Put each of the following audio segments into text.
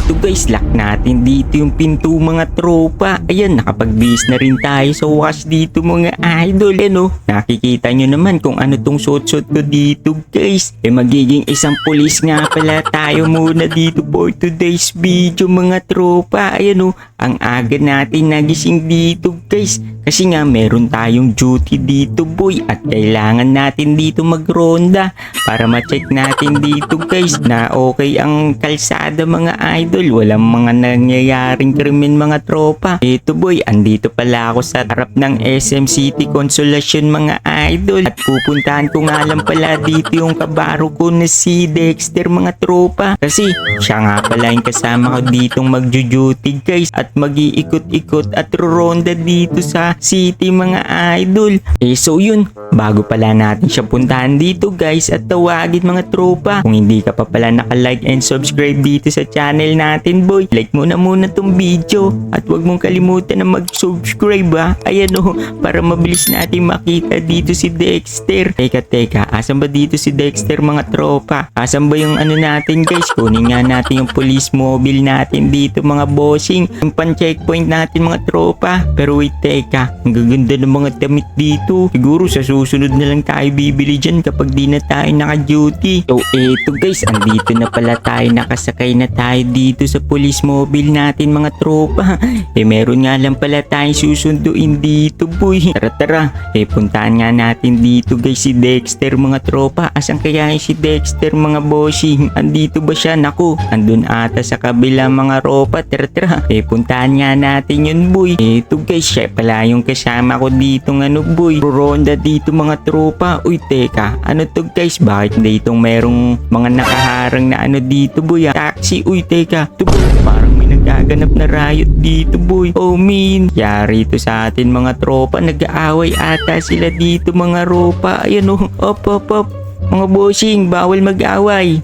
Eto guys, lock natin dito yung pinto mga tropa. Ayan, nakapag-bis na rin tayo sa wakas dito mga idol. Ano, nakikita nyo naman kung ano tong suot-suot ko dito guys. Eh magiging isang pulis nga pala tayo muna dito for today's video mga tropa. Ayan o, ang aga natin nagising dito guys. Kasi nga meron tayong duty dito boy at kailangan natin dito magronda para ma-check natin dito guys na okay ang kalsada mga idol. Walang mga nangyayaring krimen mga tropa. Ito boy, andito pala ako sa harap ng SM City Consolacion mga idol. At pupuntahan ko nga lang pala dito yung kabaro ko na si Dexter mga tropa. Kasi siya nga pala yung kasama ko ditong magjo-duty guys at mag-iikot-ikot at ronda dito sa city mga idol. Eh so yun, bago pala natin siya puntahan dito guys at tawagin mga tropa. Kung hindi ka pa pala naka-like and subscribe dito sa channel natin boy, like mo na muna tong video at wag mong kalimutan na mag-subscribe ha. Ayan o, para mabilis natin makita dito si Dexter. Teka teka, asan ba dito si Dexter mga tropa? Asan ba yung ano natin guys? Kunin nga natin yung police mobile natin dito mga bossing. Yung pan-checkpoint natin mga tropa. Pero wait teka, ang gaganda ng mga damit dito. Siguro sa susunod na lang tayo bibili dyan kapag di na tayo naka-duty. So eto guys, andito na pala tayo nakasakay na tayo dito sa police mobile natin mga tropa. Eh meron nga lang pala tayong susunduin dito boy. Tara tara, eh puntahan nga natin dito guys si Dexter mga tropa. Asan kaya si Dexter mga bossing? Andito ba siya? Naku, andun ata sa kabila mga ropa. Tara tara, eh puntahan nga natin yun boy. Ito guys, siya pala yung kasama ko dito ng ano boy. Ronda dito mga tropa. Uy teka, ano to guys? Bakit dito merong mga nakaharang na ano dito boy? ah? Taxi, uy teka. Ito parang may nagaganap na riot dito boy. Oh min, yari ito sa atin mga tropa. Nag-aaway ata sila dito mga ropa. Ayan oh, op op op. Mga bossing, bawal mag-away.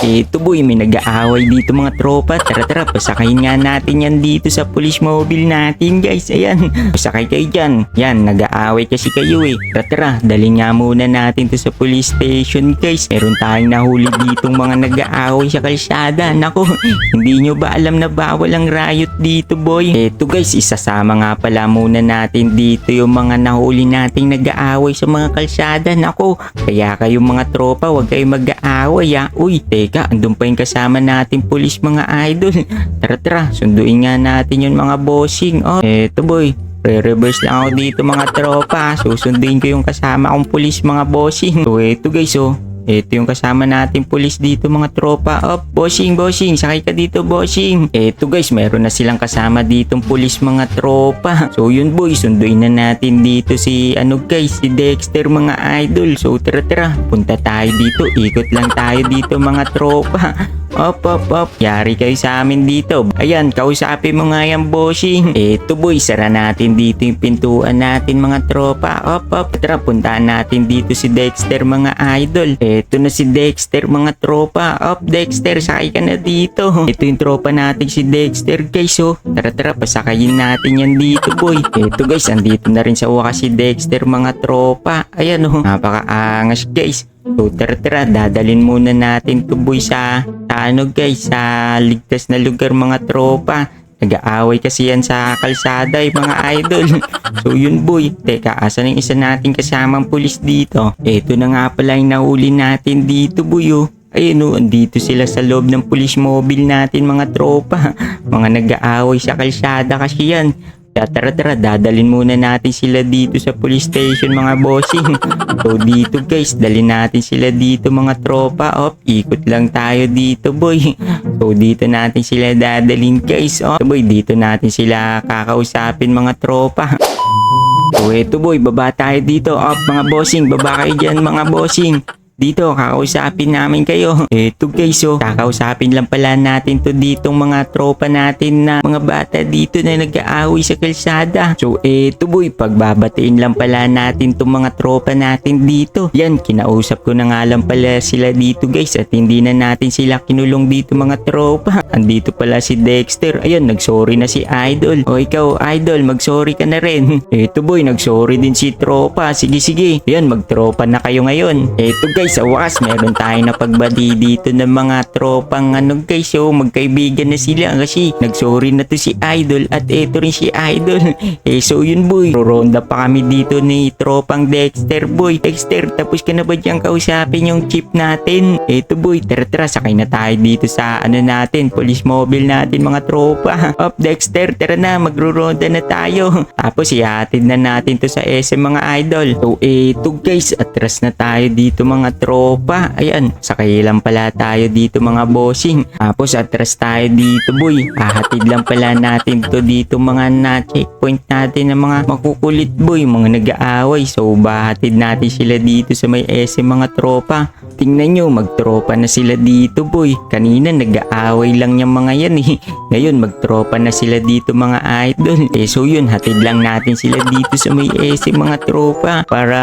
Ito boy, may nag-aaway dito mga tropa. Tara tara, pasakayin nga natin yan dito sa police mobile natin guys. Ayan, pasakay kayo dyan. Yan, nag-aaway kasi kayo eh. Tara tara, dali nga muna natin to sa police station guys. Meron tayong nahuli ditong mga nag-aaway sa kalsada. Nako, hindi nyo ba alam na bawal ang riot dito boy? Eto guys, isasama nga pala muna natin dito yung mga nahuli nating nag-aaway sa mga kalsada. Nako, kaya kayo mga tropa, wag kayo mag-aaway ah. Uy, teka, andun pa yung kasama natin pulis mga idol. Tara tara, sunduin nga natin yung mga bossing. Oh, eto boy. Re-reverse lang ako dito mga tropa. Susunduin ko yung kasama kong pulis mga bossing. So eto guys oh. Ito yung kasama natin pulis dito mga tropa. Oh, bossing, bossing. Sakay ka dito, bossing. Ito guys, meron na silang kasama ditong pulis mga tropa. So yun boy, sunduin na natin dito si ano guys, si Dexter mga idol. So tara tara, punta tayo dito. Ikot lang tayo dito mga tropa. Op, op, op. Yari kayo sa amin dito. Ayan, kausapin mo nga yan, bossing. Eto boy, sara natin dito yung pintuan natin mga tropa. Op, op. Tara, puntahan natin dito si Dexter mga idol. Na si Dexter mga tropa. Op, Dexter, sakay ka na dito. Ito yung tropa natin si Dexter guys, oh. Tara, tara, pasakayin natin yan dito, boy. Eto guys, andito na rin sa wakas si Dexter mga tropa. Ayan, oh. Napakaangas guys. So tara tara, dadalin muna natin to boy sa, sa ano guys, sa ligtas na lugar mga tropa. Nag-aaway kasi yan sa kalsada eh, mga idol. so yun boy, teka, asan yung isa nating kasamang pulis dito? Eto na nga pala yung nahuli natin dito boy oh. Ayun oh, andito sila sa loob ng police mobile natin mga tropa. Mga nag-aaway sa kalsada kasi yan. Kaya tara tara, dadalin muna natin sila dito sa police station mga bossing. So dito guys, dalhin natin sila dito mga tropa. Op, ikot lang tayo dito boy. So dito natin sila dadalhin guys. Oh, boy, dito natin sila kakausapin mga tropa. So eto boy, baba tayo dito. Op, mga bossing, baba kayo dyan mga bossing. Dito, kakausapin namin kayo. Eto guys, oh. Kakausapin lang pala natin to ditong mga tropa natin na mga bata dito na nag-aaway sa kalsada. So, eto boy, pagbabatiin lang pala natin tong mga tropa natin dito. Yan, kinausap ko na nga lang pala sila dito guys at hindi na natin sila kinulong dito mga tropa. Andito pala si Dexter. Ayun, nagsorry na si Idol. O ikaw, Idol, magsorry ka na rin. Eto boy, nagsorry din si tropa. Sige, sige. Yan, magtropa na kayo ngayon. Eto guys, guys, sa wakas meron tayo na pagbati dito ng mga tropang ano guys, so magkaibigan na sila kasi nagsorry na to si Idol at eto rin si Idol. eh so yun boy, roronda pa kami dito ni tropang Dexter boy. Dexter, tapos ka na ba diyang kausapin yung chip natin? Eto boy, tara tara, sakay na tayo dito sa ano natin, police mobile natin mga tropa. Up Dexter, tara na, magroronda na tayo. Tapos ihatid na natin to sa SM mga idol. So eto guys, atras na tayo dito mga tropa. Ayan, sakay lang pala tayo dito mga bossing. Tapos atras tayo dito boy. Hahatid lang pala natin to dito mga na-checkpoint natin ng mga makukulit boy, mga nag-aaway. So bahatid natin sila dito sa may SM mga tropa. Tingnan nyo, magtropa na sila dito boy. Kanina nag-aaway lang yung mga yan eh. Ngayon magtropa na sila dito mga idol. Eh so yun, hatid lang natin sila dito sa may SM mga tropa para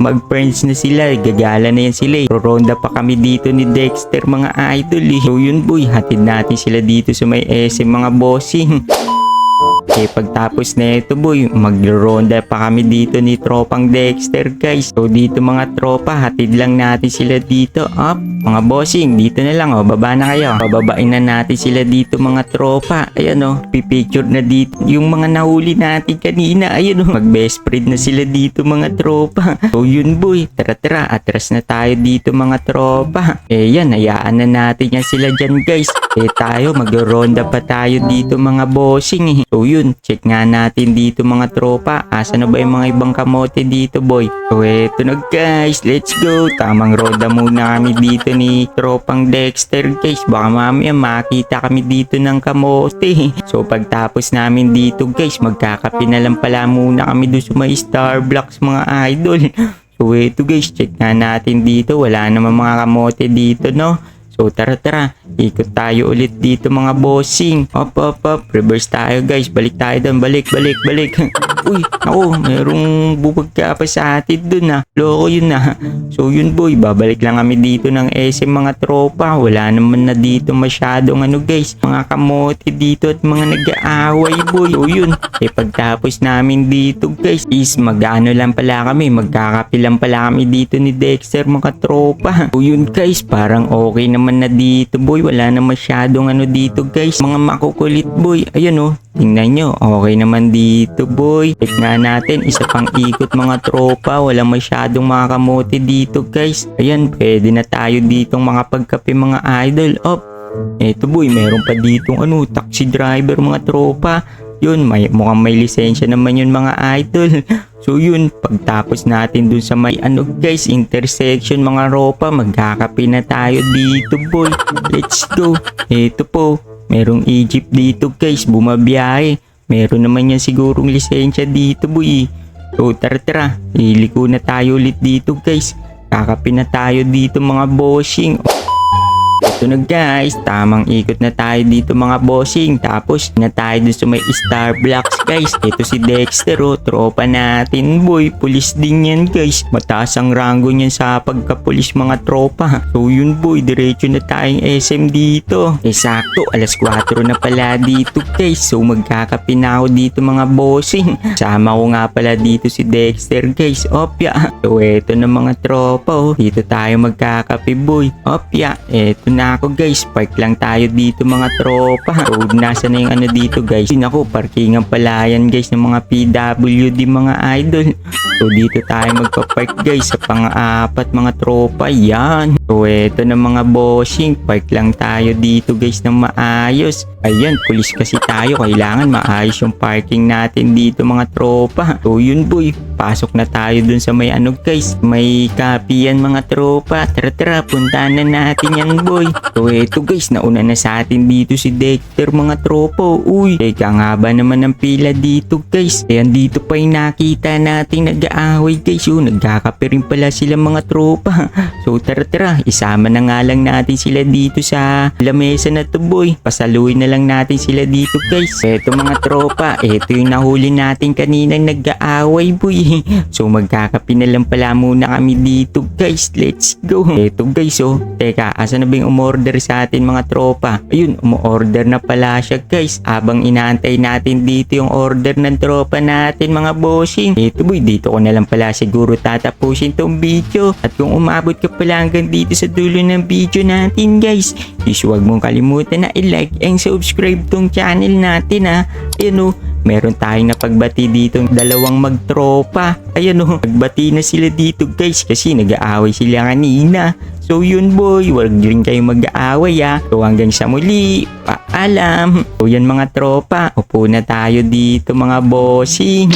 mag-friends na sila. Gagala na yan sila eh. Roronda pa kami dito ni Dexter mga idol eh. So yun boy, hatid natin sila dito sa may SM mga bossing. Eh pagtapos na ito boy, magronda pa kami dito ni tropang Dexter guys. So dito mga tropa, hatid lang natin sila dito. Up, mga bossing, dito na lang oh, baba na kayo. Bababain na natin sila dito mga tropa. Ayan oh, pipicture na dito yung mga nahuli natin kanina. Ayan oh, mag best friend na sila dito mga tropa. So yun boy, tara tara, atras na tayo dito mga tropa. Eh yan, hayaan na natin yan sila dyan guys. Eh tayo, magronda pa tayo dito mga bossing eh. So yun, check nga natin dito mga tropa. Asa na ba yung mga ibang kamote dito boy? So eto na guys, let's go. Tamang roda muna kami dito ni tropang Dexter guys. Baka mamaya makita kami dito ng kamote. So pagtapos namin dito guys, magkakape na lang pala muna kami doon sa may Starbucks mga idol. So eto guys, check nga natin dito. Wala naman mga kamote dito no. So tara tara, ikot tayo ulit dito mga bossing. Up up up, reverse tayo guys. Balik tayo doon, balik balik balik. Uy, ako, merong bubag ka pa sa atin dun ah. Loko yun ah. So yun boy, babalik lang kami dito ng SM mga tropa. Wala naman na dito masyadong ano guys. Mga kamote dito at mga nag-aaway boy. So yun, eh pagtapos namin dito guys is mag-ano lang pala kami. Magkakapi lang pala kami dito ni Dexter mga tropa. So yun guys, parang okay naman na dito boy. Wala na masyadong ano dito guys. Mga makukulit boy. Ayun oh, tingnan nyo. Okay naman dito boy. Check nga natin, isa pang ikot mga tropa. Wala masyadong mga kamote dito guys. Ayan, pwede na tayo ditong makapagkape mga idol. Op, eto boy, meron pa ditong ano, taxi driver mga tropa. Yun, may, mukhang may lisensya naman yun mga idol. So yun, pagtapos natin dun sa may ano guys, intersection mga ropa, magkakape na tayo dito boy. Let's go. Ito po, merong Egypt dito guys, bumabiyahe. Meron naman yan sigurong lisensya dito boy. So tara tara, iliko na tayo ulit dito guys. Kakape na tayo dito mga bossing. Ito na guys, tamang ikot na tayo dito mga bossing. Tapos na tayo dun sa may Starbucks guys. Ito si Dexter oh, tropa natin boy. Pulis din yan guys. Mataas ang rango niyan sa pagkapulis mga tropa. So yun boy, diretso na tayong SM dito. Eh sakto, alas 4 na pala dito guys. So magkakape na ako dito mga bossing. Sama ko nga pala dito si Dexter guys. Opya. So eto na mga tropa oh. Dito tayo magkakape boy. Opya, eto na ako guys. Park lang tayo dito mga tropa. So nasa na yung ano dito guys. Yun ako, parkingan pala yan guys ng mga PWD mga idol. So dito tayo magpa-park guys sa pang-apat mga tropa. Yan. So eto na mga bossing. Park lang tayo dito guys ng maayos. Ayan, pulis kasi tayo. Kailangan maayos yung parking natin dito mga tropa. So yun boy, pasok na tayo dun sa may ano guys. May copy yan mga tropa. Tara tara, puntahan na natin yan boy. So eto guys, nauna na sa atin dito si Dexter mga tropa. Uy, teka nga ba naman ang pila dito guys. Ayan dito pa yung nakita natin nag-aaway guys. Oh, nagkakape rin pala sila mga tropa. So tara tara, isama na nga lang natin sila dito sa lamesa na to boy. Pasaluin na lang natin sila dito guys. Eto mga tropa, eto yung nahuli natin kaninang nag-aaway boy. So magkakapi na lang pala muna kami dito guys. Let's go. Eto guys oh. Teka, asa na ba umorder sa atin mga tropa? Ayun, umorder na pala siya guys. Abang inaantay natin dito yung order ng tropa natin mga bossing. Eto boy, dito ko na lang pala siguro tatapusin tong video. At kung umabot ka pala hanggang dito sa dulo ng video natin guys, please huwag mong kalimutan na i-like and subscribe tong channel natin ha. Ayun o, meron tayong napagbati dito dalawang magtropa. Ayan o, nagbati na sila dito guys kasi nag-aaway sila kanina. So yun boy, huwag rin kayong mag-aaway ha. So hanggang sa muli, paalam. So yan mga tropa, upo na tayo dito mga bossing.